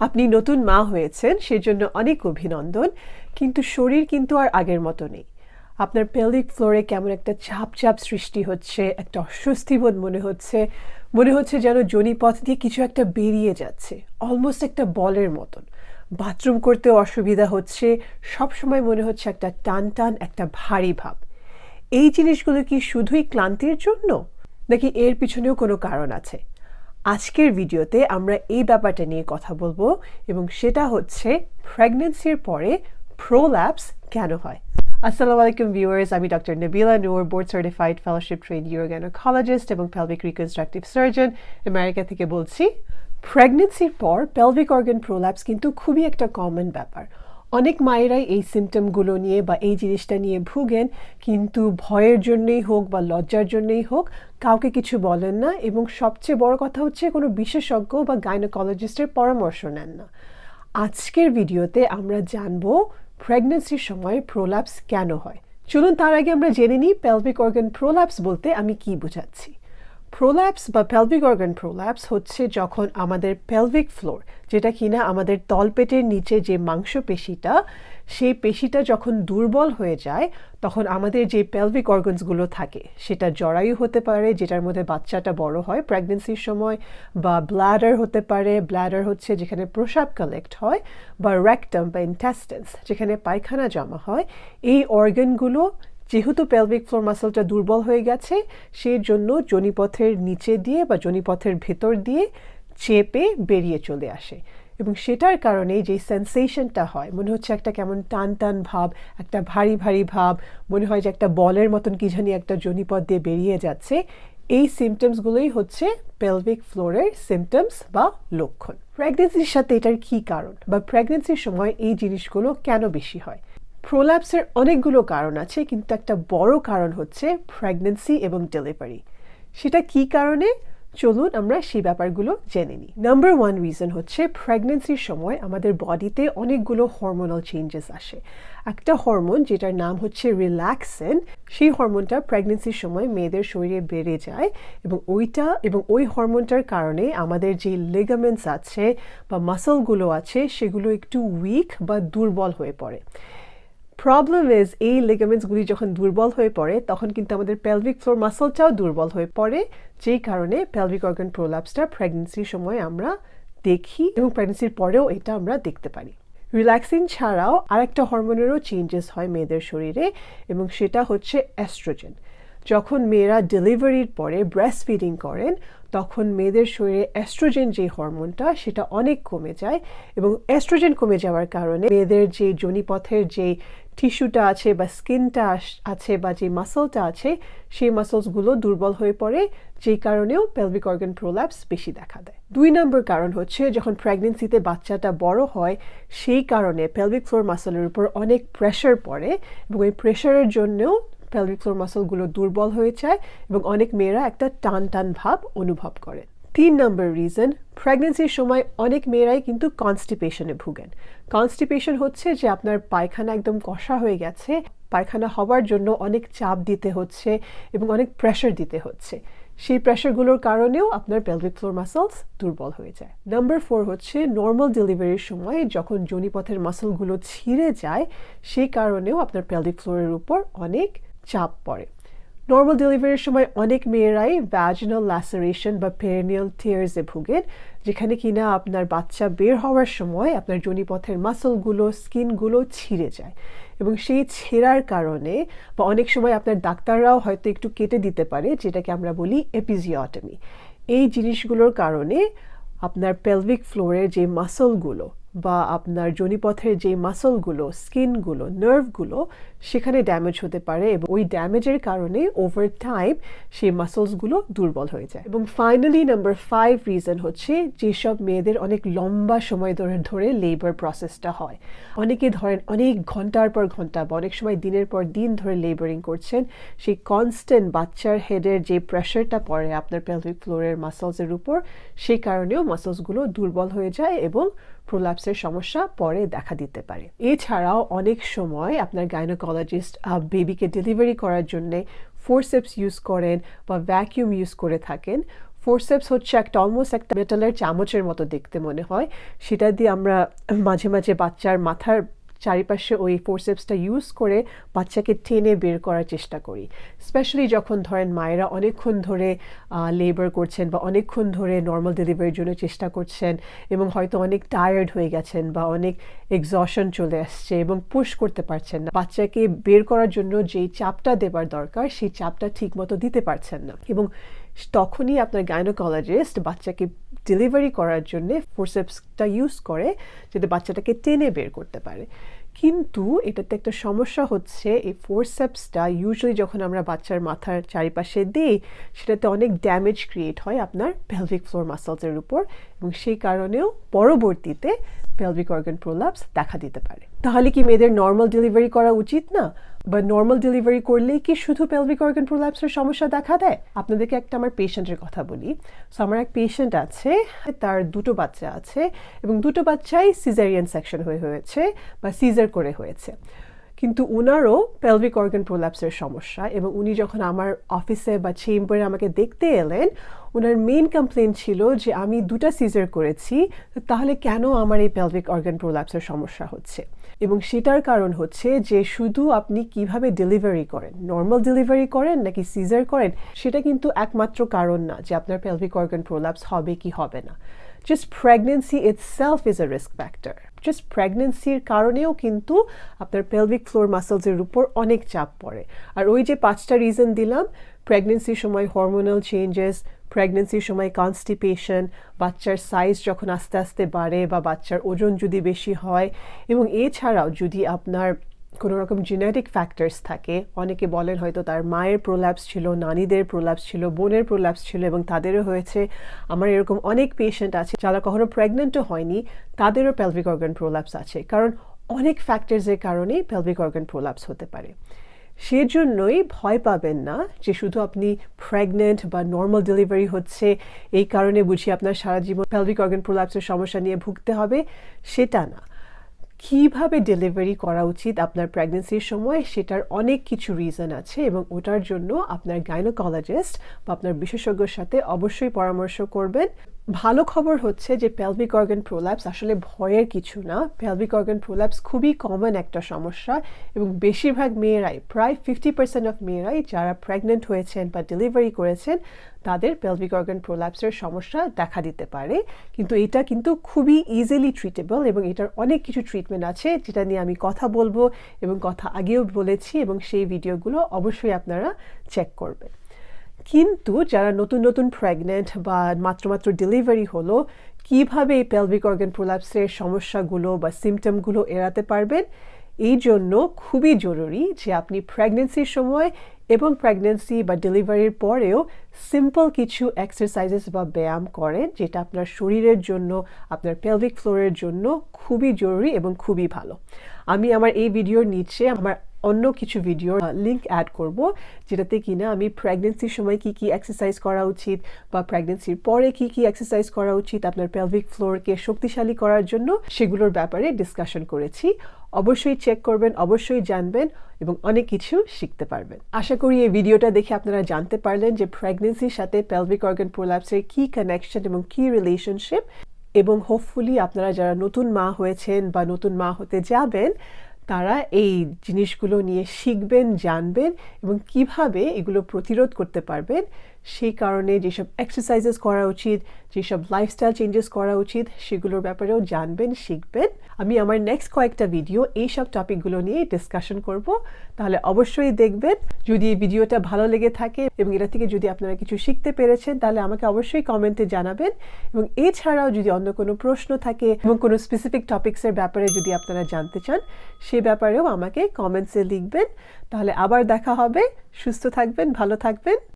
আপনি নতুন মা হয়েছেন, সেজন্য অনেক অভিনন্দন, কিন্তু শরীর কিন্তু আর আগের মতো নেই। আপনার পেলভিক ফ্লোরে কেমন একটা চাপ চাপ সৃষ্টি হচ্ছে, একটা অস্বস্তিবোধ মনে হচ্ছে মনে হচ্ছে যেন জনিপথ দিয়ে কিছু একটা বেরিয়ে যাচ্ছে অলমোস্ট একটা বলের মতন। বাথরুম করতেও অসুবিধা হচ্ছে সব সময় মনে হচ্ছে একটা টান টান, একটা ভারী ভাব। এই জিনিসগুলো কি শুধুই ক্লান্তির জন্য? নাকি এর পিছনেও কোনো কারণ আছে? আজকের ভিডিওতে আমরা এই ব্যাপারটা নিয়ে কথা বলব এবং সেটা হচ্ছে প্রেগনেন্সির পরে প্রোল্যাপস কেন হয়। আসসালামু আলাইকুম ভিউয়ার্স আমি doctor Nabila Noor board certified fellowship trained urogynecologist এবং পেলভিক রিকনস্ট্রাকটিভ সার্জন আমেরিকা থেকে বলছি প্রেগনেন্সির পর পেলভিক অর্গান প্রোল্যাপস কিন্তু খুবই একটা কমন ব্যাপার। অনেক মায়েরাই এই সিমটমগুলো নিয়ে বা এই জিনিসটা নিয়ে ভুগেন, কিন্তু ভয়ের জন্যই হোক বা লজ্জার জন্যই হোক, কাউকে কিছু বলেন না এবং সবচেয়ে বড় কথা হচ্ছে কোনো বিশেষজ্ঞ বা গাইনোকোলজিস্টের পরামর্শ নেন না। আজকের ভিডিওতে আমরা জানব প্রেগনেন্সির সময় প্রোল্যাপস কেন হয়। চলুন তার আগে আমরা জেনে নিই পেলভিক অর্গান প্রোল্যাপস বলতে আমি কি বোঝাচ্ছি। প্রোল্যাপস বা পেলভিক অর্গান প্রোল্যাপস হচ্ছে যখন আমাদের পেলভিক ফ্লোর যেটা কিনা আমাদের তলপেটের নিচে যে মাংস মাংসপেশিটা, সেই পেশিটা যখন দুর্বল হয়ে যায়, তখন আমাদের যে পেলভিক অর্গানসগুলো থাকে, সেটা জরায়ু হতে পারে, যেটার মধ্যে বাচ্চাটা বড় হয় প্রেগনেন্সির সময়, বা ব্ল্যাডার হতে পারে ব্ল্যাডার হচ্ছে যেখানে প্রসাব কালেক্ট হয়, বা র্যাকটাম বা ইন্টেস্টেন্স যেখানে পায়খানা জমা হয়, এই অর্গানগুলো যেহেতু পেলভিক ফ্লোর মাসেলটা দুর্বল হয়ে গেছে, সেই জন্য জনিপথের নিচে দিয়ে বা জনিপথের ভেতর দিয়ে চেপে বেরিয়ে চলে আসে। এবং সেটার কারণে যে সেন্সেশনটা হয়, মনে হচ্ছে একটা কেমন টান টান ভাব, একটা ভারী ভারী ভাব, মনে হয় যে একটা বলের মতন কি জানি একটা জনিপথ দিয়ে বেরিয়ে যাচ্ছে, এই সিমটমসগুলোই হচ্ছে পেলভিক ফ্লোরের সিমটমস বা লক্ষণ। প্রেগনেন্সির সাথে এটার কী কারণ? বা প্রেগনেন্সির সময় এই জিনিসগুলো কেন বেশি হয়? প্রোল্যাপসের অনেকগুলো কারণ আছে, কিন্তু একটা বড় কারণ হচ্ছে প্রেগনেন্সি এবং ডেলিভারি সেটা কি কারণে? চলুন আমরা সেই ব্যাপারগুলো জেনে নিই। নাম্বার ওয়ান রিজন হচ্ছে প্রেগনেন্সির সময় আমাদের বডিতে অনেকগুলো হরমোনাল চেঞ্জেস আসে। একটা হরমোন যেটার নাম হচ্ছে রিল্যাক্সেন সেই হরমোনটা প্রেগনেন্সির সময় মেয়েদের শরীরে বেড়ে যায় এবং ওইটা এবং ওই হরমোনটার কারণে আমাদের যে লিগামেন্টস আছে বা মাসলগুলো আছে, সেগুলো একটু উইক বা দুর্বল হয়ে পড়ে। প্রবলেম ইজ এই লিগামেন্টসগুলি যখন দুর্বল হয়ে পড়ে, তখন কিন্তু আমাদের পেলভিক ফ্লোর মাসলটাও দুর্বল হয়ে পড়ে, যেই কারণে পেলভিক অর্গান প্রোলাপসটা প্রেগনেন্সির সময় আমরা দেখি এবং প্রেগনেন্সির পরেও এটা আমরা দেখতে পারি। রিল্যাক্সিন ছাড়াও আরেকটা হরমোনেরও চেঞ্জেস হয় মেয়েদের শরীরে এবং সেটা হচ্ছে অ্যাস্ট্রোজেন যখন মেয়েরা ডেলিভারির পরে ব্রেস্ট ফিডিং করেন, তখন মেয়েদের শরীরে অ্যাস্ট্রোজেন যে হরমোনটা সেটা অনেক কমে যায় এবং অ্যাস্ট্রোজেন কমে যাওয়ার কারণে মেয়েদের যে জনিপথের যে টিস্যুটা আছে বা স্কিনটা আছে বা যে মাসলটা আছে, সেই মাসলসগুলো দুর্বল হয়ে পড়ে, যেই কারণেও পেলভিক অর্গান প্রোল্যাপস বেশি দেখা দেয়। দুই নম্বর কারণ হচ্ছে, যখন প্রেগনেন্সিতে বাচ্চাটা বড় হয়, সেই কারণে পেলভিক ফ্লোর মাসলের উপর অনেক প্রেশার পড়ে এবং এই প্রেশারের জন্যও পেলভিক ফ্লোর মাসলগুলো দুর্বল হয়ে যায় এবং অনেক মেয়েরা একটা টান টান ভাব অনুভব করে। তিন নম্বর রিজন প্রেগনেন্সির সময় অনেক মেয়েরাই কিন্তু কনস্টিপেশনে ভুগেন। কনস্টিপেশন হচ্ছে যে আপনার পায়খানা একদম কষা হয়ে গেছে, পায়খানা হওয়ার জন্য অনেক চাপ দিতে হচ্ছে এবং অনেক প্রেশার দিতে হচ্ছে। সেই প্রেশারগুলোর কারণেও আপনার পেলভিক ফ্লোর মাসলস দুর্বল হয়ে যায়। নাম্বার ফোর হচ্ছে নর্মাল ডেলিভারির সময় যখন জনিপথের মাসলগুলো ছিঁড়ে যায়, সেই কারণেও আপনার পেলভিক ফ্লোরের উপর অনেক চাপ পড়ে। নর্মাল ডেলিভারির সময় অনেক মেয়েরাই ভ্যাজিনাল ল্যাসারেশন বা পেরিনিয়াল টিয়ার্সে ভুগেন, যেখানে কিনা আপনার বাচ্চা বের হওয়ার সময় আপনার জনিপথের মাসলগুলো স্কিনগুলো ছিঁড়ে যায়। এবং সেই ছেঁড়ার কারণে বা অনেক সময় আপনার ডাক্তাররাও হয়তো একটু কেটে দিতে পারে, যেটাকে আমরা বলি এপিজিওটমি এই জিনিসগুলোর কারণে আপনার পেলভিক ফ্লোরের যে মাসলগুলো বা আপনার জনিপথের যে মাসলগুলো স্কিনগুলো নার্ভগুলো সেখানে ড্যামেজ হতে পারে এবং ওই ড্যামেজের কারণে ওভার টাইম সেই মাসলসগুলো দুর্বল হয়ে যায়। এবং ফাইনালি নাম্বার ফাইভ রিজন হচ্ছে যেসব মেয়েদের অনেক লম্বা সময় ধরে ধরে লেবার প্রসেসটা হয়। অনেকে ধরেন অনেক ঘণ্টার পর ঘণ্টা বা অনেক সময় দিনের পর দিন ধরে লেবারিং করছেন, সেই কনস্ট্যান্ট বাচ্চার হেডের যে প্রেশারটা পড়ে আপনার পেলভিক ফ্লোরের মাসলসের উপর, সেই কারণেও মাসলসগুলো দুর্বল হয়ে যায় এবং প্রোল্যাপসের সমস্যা পরে দেখা দিতে পারে। এছাড়াও অনেক সময় আপনার গাইনোকোলজিস্ট বেবিকে ডেলিভারি করার জন্যে ফোরসেপস ইউজ করেন বা ভ্যাকিউম ইউজ করে থাকেন। ফোরসেপস হচ্ছে একটা অলমোস্ট একটা মেটালের চামচের মতো দেখতে মনে হয়। সেটা দিয়ে আমরা মাঝে মাঝে বাচ্চার মাথার চারিপাশে ওই ফোরসেপসটা ইউজ করে বাচ্চাকে টেনে বের করার চেষ্টা করি। স্পেশালি যখন ধরেন মায়েরা অনেকক্ষণ ধরে লেবার করছেন বা অনেকক্ষণ ধরে নর্মাল ডেলিভারির জন্য চেষ্টা করছেন এবং হয়তো অনেক টায়ার্ড হয়ে গেছেন বা অনেক এক্সশন চলে আসছে এবং পুশ করতে পারছেন না, বাচ্চাকে বের করার জন্য যেই চাপটা দেবার দরকার, সেই চাপটা ঠিকমতো দিতে পারছেন না। এবং তখনই আপনার গাইনোকোলজিস্ট বাচ্চাকে ডেলিভারি করার জন্য ফোরসেপসটা ইউজ করে যাতে বাচ্চাটাকে টেনে বের করতে পারে। কিন্তু এটাতে একটা সমস্যা হচ্ছে, এই ফোরসেপসটা ইউজুয়ালি যখন আমরা বাচ্চার মাথার চারিপাশে দিই, সেটাতে অনেক ড্যামেজ ক্রিয়েট হয় আপনার পেলভিক ফ্লোর মাসলসের উপর এবং সেই কারণেও পরবর্তীতে পেলভিক অর্গান প্রোলাপস দেখা দিতে পারে। তাহলে কি মেয়েদের নর্মাল ডেলিভারি করা উচিত না? বা নর্মাল ডেলিভারি করলেই কি শুধু পেলভিক অর্গান প্রোলাপসের সমস্যা দেখা দেয়? আপনাদেরকে একটা আমার পেশেন্টের কথা বলি। সো আমার এক পেশেন্ট আছে, তার দুটো বাচ্চা আছে এবং দুটো বাচ্চাই সিজারিয়ান সেকশন হয়ে হয়েছে বা সিজার করে হয়েছে। কিন্তু উনারও পেলভিক অর্গান প্রোল্যাপসের সমস্যা এবং উনি যখন আমার অফিসে বা চেম্বারে আমাকে দেখতে এলেন ওনার মেন কমপ্লেন ছিল যে আমি দুটা সিজার করেছি তাহলে কেন আমার এই পেলভিক অর্গান প্রোল্যাপসের সমস্যা হচ্ছে? এবং সেটার কারণ হচ্ছে যে শুধু আপনি কীভাবে ডেলিভারি করেন নর্মাল ডেলিভারি করেন নাকি সিজার করেন, সেটা কিন্তু একমাত্র কারণ না যে আপনার পেলভিক অর্গান প্রোল্যাপস হবে কি হবে না। Just pregnancy itself is a risk factor just প্রেগনেন্সির কারণেও কিন্তু আপনার পেলভিক ফ্লোর মাসলসের উপর অনেক চাপ পড়ে। আর ওই যে পাঁচটা রিজন দিলাম প্রেগনেন্সির সময় হরমোনাল চেঞ্জেস প্রেগনেন্সির সময় কনস্টিপেশন বাচ্চার সাইজ যখন আস্তে আস্তে বাড়ে বা বাচ্চার ওজন যদি বেশি হয় এবং এছাড়াও যদি আপনার কোনো রকম জেনেটিক ফ্যাক্টরস থাকে, অনেকে বলেন হয়তো তার মায়ের প্রোল্যাপস ছিল, নানীদের প্রোল্যাপস ছিল, বোনের প্রোল্যাপস ছিল এবং তাদেরও হয়েছে। আমার এরকম অনেক পেশেন্ট আছে যারা কখনো প্রেগনেন্টও হয়নি, তাদেরও পেলভিক অর্গান প্রোল্যাপস আছে। কারণ অনেক ফ্যাক্টরসের কারণেই পেলভিক অর্গান প্রোল্যাপস হতে পারে। সেজন্যই ভয় পাবেন না যে শুধু আপনি প্রেগনেন্ট বা নর্মাল ডেলিভারি হচ্ছে, এই কারণে বুঝি আপনার সারা জীবন পেলভিক অর্গান প্রোল্যাপসের সমস্যা নিয়ে ভুগতে হবে, সেটা না। কীভাবে ডেলিভারি করা উচিত আপনার প্রেগনেন্সির সময়, সেটার অনেক কিছু রিজন আছে এবং ওটার জন্য আপনার গাইনোকোলজিস্ট বা আপনার বিশেষজ্ঞের সাথে অবশ্যই পরামর্শ করবেন। ভালো খবর হচ্ছে যে পেলভিক অর্গান প্রোল্যাপস আসলে ভয়ের কিছু না। পেলভিক অর্গান প্রোল্যাপস খুবই কমন একটা সমস্যা এবং বেশিরভাগ মেয়েরাই, প্রায় ফিফটি পার্সেন্ট অফ মেয়েরাই যারা প্রেগনেন্ট হয়েছেন বা ডেলিভারি করেছেন, তাদের পেলভিক অর্গান প্রোল্যাপসের সমস্যা দেখা দিতে পারে। কিন্তু এটা কিন্তু খুবই ইজিলি ট্রিটেবল এবং এটার অনেক কিছু ট্রিটমেন্ট আছে যেটা নিয়ে আমি কথা বলব এবং কথা আগেও বলেছি এবং সেই ভিডিওগুলো অবশ্যই আপনারা চেক করবেন। কিন্তু যারা নতুন নতুন প্রেগনেন্ট বা মাত্র মাত্র ডেলিভারি হলো, কীভাবে এই পেলভিক অর্গান প্রোল্যাপসের সমস্যাগুলো বা সিমটমগুলো এড়াতে পারবেন? এই জন্য খুবই জরুরি যে আপনি প্রেগনেন্সির সময় এবং প্রেগনেন্সি বা ডেলিভারির পরেও সিম্পল কিছু এক্সারসাইজেস বা ব্যায়াম করেন, যেটা আপনার শরীরের জন্য, আপনার পেলভিক ফ্লোরের জন্য খুবই জরুরি এবং খুবই ভালো। আমি আমার এই ভিডিওর নিচে আমার অন্য কিছু ভিডিওর লিঙ্ক অ্যাড করব, যেটাতে কিনা আমি প্রেগনেন্সির সময় কি কি এক্সারসাইজ করা উচিত বা প্রেগনেন্সির পরে কি কি এক্সারসাইজ করা উচিত, আপনার পেলভিক ফ্লোরকে শক্তিশালী করার জন্য সেগুলোর ব্যাপারে ডিসকাশন করেছি। অবশ্যই চেক করবেন, অবশ্যই জানবেন এবং অনেক কিছু শিখতে পারবেন। আশা করি এই ভিডিওটা দেখে আপনারা জানতে পারলেন যে প্রেগনেন্সির সাথে পেলভিক অর্গান প্রোল্যাপসের কি কানেকশন এবং কি রিলেশনশিপ এবং হোপফুলি আপনারা যারা নতুন মা হয়েছেন বা নতুন মা হতে যাবেন তারা এই জিনিসগুলো নিয়ে শিখবেন জানবেন এবং কীভাবে এগুলো প্রতিরোধ করতে পারবেন সেই কারণে যেসব এক্সারসাইজেস করা উচিত, যেসব লাইফস্টাইল চেঞ্জেস করা উচিত, সেগুলোর ব্যাপারেও জানবেন, শিখবেন। আমি আমার নেক্সট কয়েকটা ভিডিও এই সব টপিকগুলো নিয়ে ডিসকাশন করব। তাহলে অবশ্যই দেখবেন। যদি এই ভিডিওটা ভালো লেগে থাকে এবং এটা থেকে যদি আপনারা কিছু শিখতে পেরেছেন, তাহলে আমাকে অবশ্যই কমেন্টে জানাবেন। এবং এছাড়াও যদি অন্য কোনো প্রশ্ন থাকে এবং কোনো স্পেসিফিক টপিক্সের ব্যাপারে যদি আপনারা জানতে চান, সে ব্যাপারেও আমাকে কমেন্টসে লিখবেন। তাহলে আবার দেখা হবে। সুস্থ থাকবেন, ভালো থাকবেন।